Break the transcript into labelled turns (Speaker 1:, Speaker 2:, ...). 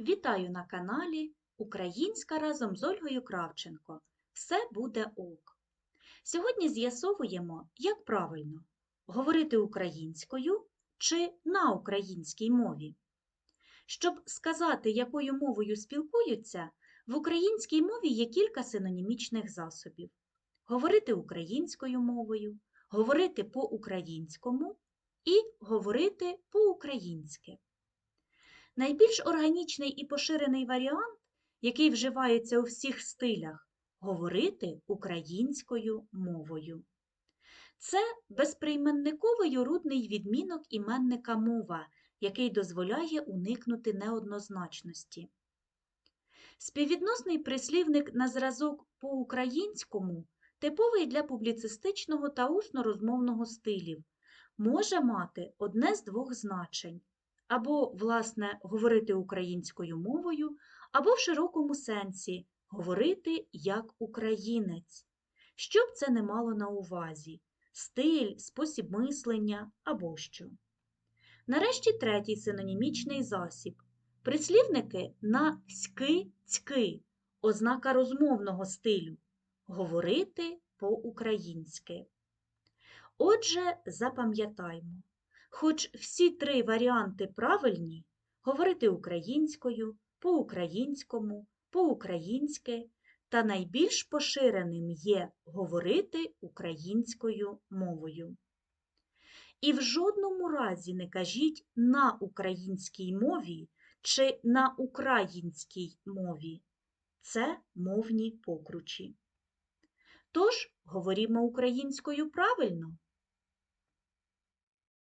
Speaker 1: Вітаю на каналі Українська разом з Ольгою Кравченко. Все буде ок. Сьогодні з'ясовуємо, як правильно говорити українською чи на українській мові. Щоб сказати, якою мовою спілкуються, в українській мові є кілька синонімічних засобів: говорити українською мовою, говорити по-українському і говорити по-українськи. Найбільш органічний і поширений варіант, який вживається у всіх стилях говорити українською мовою. Це безприйменниковий орудний відмінок іменника мова, який дозволяє уникнути неоднозначності. Співвідносний прислівник на зразок по-українському типовий для публіцистичного та усно-розмовного стилів, може мати одне з двох значень або, власне, говорити українською мовою, або в широкому сенсі говорити як українець. Що б це не мало на увазі стиль, спосіб мислення або що. Нарешті третій синонімічний засіб. Прислівники на ськи-цьки, ознака розмовного стилю. Говорити по-українськи. Отже, запам'ятаймо, хоч всі три варіанти правильні говорити українською, по-українському, по-українськи, та найбільш поширеним є говорити українською мовою. І в жодному разі не кажіть на українській мові чи на українській мові. Це мовні покручі. Тож, говоримо українською правильно.